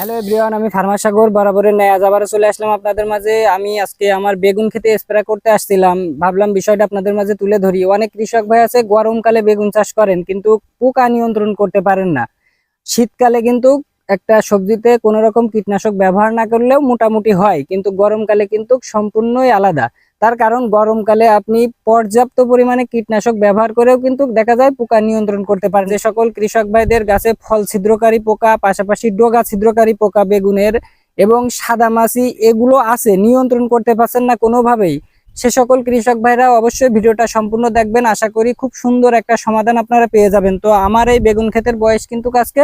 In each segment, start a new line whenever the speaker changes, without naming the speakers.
Hello everyone আমি ফার্মাসাগর বরাবরের ন্যায় আজ আবারও চলে আসলাম আপনাদের মাঝে। আমি আজকে আমার বেগুন খেতে স্প্রে করতে আসছিলাম। ভাবলাম বিষয়টা আপনাদের মাঝে তুলে ধরি। অনেক কৃষক ভাই আছে, গরমকালে বেগুন চাষ করেন, কিন্তু পোকা নিয়ন্ত্রণ করতে পারেন না। শীতকালে কিন্তু একটা সবজিতে কোনো রকম কীটনাশক ব্যবহার না করলেও মোটামুটি হয়, কিন্তু গরমকালে কিন্তু সম্পূর্ণই আলাদা। তার কারণ গরমকালে আপনি পর্যাপ্ত পরিমাণে কীটনাশক ব্যবহার করেও কিন্তু দেখা যায় পোকা নিয়ন্ত্রণ করতে পারেন। যে সকল কৃষক ভাইদের গাছে ফল ছিদ্রকারী পোকা, পাশাপাশি ডোগা ছিদ্রকারী পোকা, বেগুনের এবং সাদামাছি এগুলো আছে, নিয়ন্ত্রণ করতে পারছেন না কোনোভাবেই। সে সকল কৃষক ভাইরা অবশ্যই ভিডিওটা সম্পূর্ণ দেখবেন। আশা করি খুব সুন্দর একটা সমাধান আপনারা পেয়ে যাবেন। তো আমার এই বেগুন ক্ষেতের বয়স কিন্তু আজকে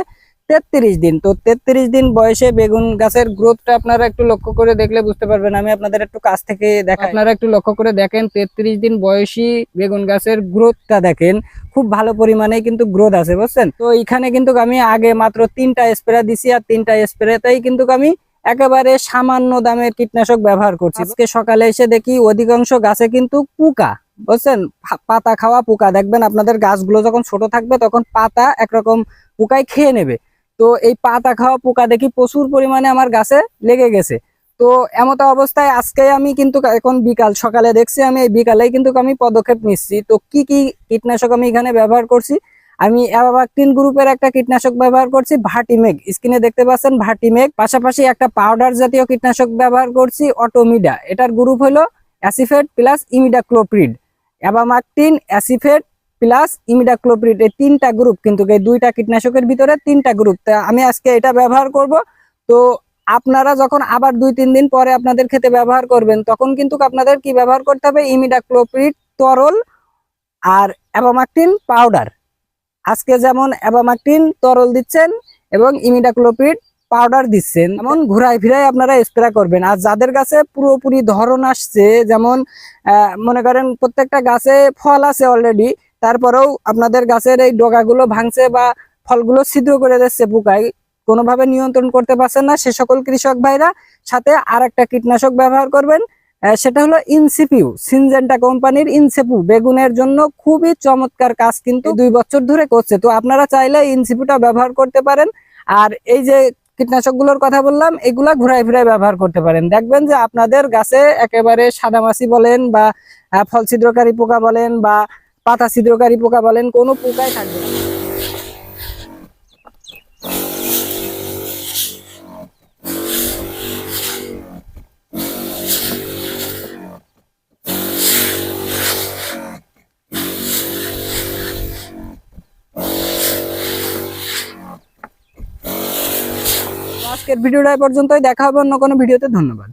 তেত্রিশ দিন। তো তেত্রিশ দিন বয়সে বেগুন গাছের গ্রোথটা আপনারা একটু লক্ষ্য করে দেখলে বুঝতে পারবেন। আমি আপনাদের একটু কাছ থেকে দেখা আপনারা একটু লক্ষ্য করে দেখেন তেত্রিশ দিন বয়সী বেগুন গাছের গ্রোথটা দেখেন। খুব ভালো পরিমাণে কিন্তু গ্রোথ আছে বুঝছেন? তো এখানে কিন্তু আমি আগে মাত্র তিনটা স্প্রে দিছি আর তিনটা স্প্রেতেই কিন্তু আমি একেবারে সামান্য দামের কীটনাশক ব্যবহার করছি। আজকে সকালে এসে দেখি অধিকাংশ গাছে কিন্তু পোকা বুঝছেন? পাতা খাওয়া পোকা। দেখবেন আপনাদের গাছগুলো যখন ছোট থাকবে তখন পাতা একরকম পোকায় খেয়ে নেবে। তো এই পাতা খাওয়া পোকা দেখি প্রচুর পরিমাণে আমার গাছে লেগে গেছে। তো এমত অবস্থায় আজকে আমি কিন্তু এখন বিকাল, সকালে দেখছি আমি এই বিকালেই কিন্তু আমি পদক্ষেপ নিচ্ছি। তো কি কি কীটনাশক আমি এখানে ব্যবহার করছি? আমি অ্যাবাক্টিন গ্রুপের একটা কীটনাশক ব্যবহার করছি, ভাটিমেগ। স্ক্রিনে দেখতে পাচ্ছেন ভাটিমেগ। পাশাপাশি একটা পাউডার জাতীয় কীটনাশক ব্যবহার করছি, অটোমিডা। এটার গ্রুপ হলো acephate plus imidacloprid. Abamectin acephate plus imidacloprid, এই তিনটা গ্রুপ কিন্তু এই দুইটা কীটনাশকের ভিতরে তিনটা গ্রুপ তা আমি আজকে এটা ব্যবহার করব। তো আপনারা যখন আবার দুই তিন দিন পরে আপনাদের খেতে ব্যবহার করবেন, তখন কিন্তু আপনাদের কি ব্যবহার করতে হবে? ইমিডাক্লোপ্রিড, তরল আর অ্যাবামাকটিন পাউডার। আজকে যেমন অ্যাবামাকটিন তরল দিচ্ছেন এবং ইমিডাক্লোপ্রিড পাউডার দিচ্ছেন এমন ঘুরাই ফিরাই আপনারা স্প্রে করবেন। আর যাদের গাছে পুরোপুরি ধরন আসছে, যেমন মনে করেন প্রত্যেকটা গাছে ফল আছে অলরেডি তারপরেও আপনাদের গাছের এই ডগাগুলো ভাঙছে বা ফলগুলো ছিদ্র করে দিচ্ছে পোকায়, কোনোভাবে নিয়ন্ত্রণ করতে পারছেন না সে সকল কৃষক ভাইরা। সাথে আর একটা কীটনাশক ব্যবহার করবেন সেটা হলো ইনসিপিউ, সিনজেন্টা কোম্পানির ইনসেপু। বেগুনের জন্য খুবই চমৎকার কাজ কিন্তু দুই বছর ধরে করছে। তো আপনারা চাইলে ইনসিপিউটা ব্যবহার করতে পারেন। আর এই যে কীটনাশকগুলোর কথা বললাম, এগুলা ঘুরাই ফিরাই ব্যবহার করতে পারেন। দেখবেন যে আপনাদের গাছে একেবারে সাদামাছি বলেন বা ফল ছিদ্রকারী পোকা বলেন বা পাতা ছিদ্রকারী পোকা বলেন, কোনো পোকাই থাকবে না। আজকের ভিডিওটা পর্যন্তই, দেখা হবে অন্য কোনো ভিডিওতে, ধন্যবাদ।